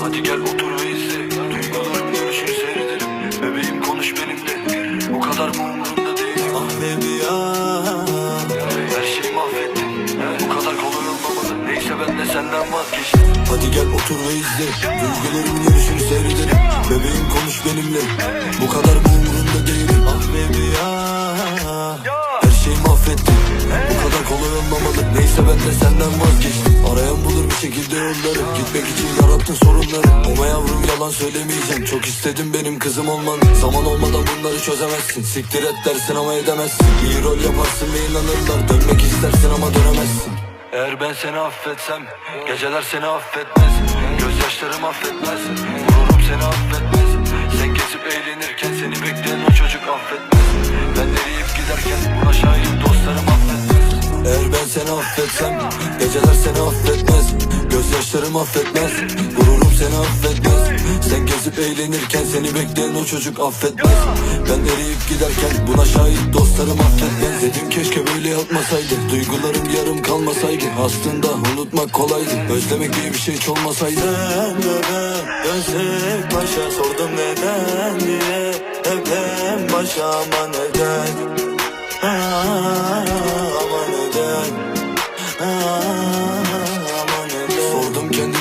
Hadi gel otur ve izle. Duygularım görüşür seyrederim. Bebeğim konuş benimle. Bu kadar mı umurunda değil? Ah baby ah. Her şeyi mahvettin. Bu kadar kolay olmamalı. Neyse ben de senden vazgeçtim. Hadi gel otur ve izle. Duygularımın yarışını seyrederim. Bebeğim konuş benimle. Bu kadar mı umurunda değilim Ah baby ah. Her şeyi mahvettin. Bu kadar kolay olmamalı. Neyse ben de senden vazgeçtim. Arayan bulur bir şekilde yolları. Gitmek için yarattın sorunları. Ama yavrum yalan söylemeyeceğim. Çok istedim benim kızım olman Zaman olmadan bunları çözemezsin. Siktir et dersin ama edemezsin. İyi rol yaparsın ve inanırlar. Dönmek istersin ama dönemezsin. Eğer ben seni affetsem Geceler seni affetmez. Gözyaşlarım affetmez. Gururum seni affetmez. Sen gezip eğlenirken Seni bekleyen o çocuk affetmez. Ben eriyip giderken Buna şahit dostlarım affetmez. Eğer ben seni affetsem Geceler seni affetmez Gözyaşlarım affetmez. Gururum seni affetmez. Sen gezip eğlenirken Seni bekleyen o çocuk affetmez. Ben eriyip giderken Buna şahit dostlarım affetmez. Dedim keşke böyle yapmasaydı. Duygularım yarım kalmasaydı. Aslında unutmak kolaydı. Özlemek diye bir şey hiç olmasaydı. Sen de başa Sordum neden diye. Hep en başa ama neden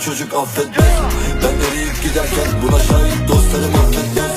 çocuk affetmez Ben eriyip giderken Buna şahit dostlarım affetmez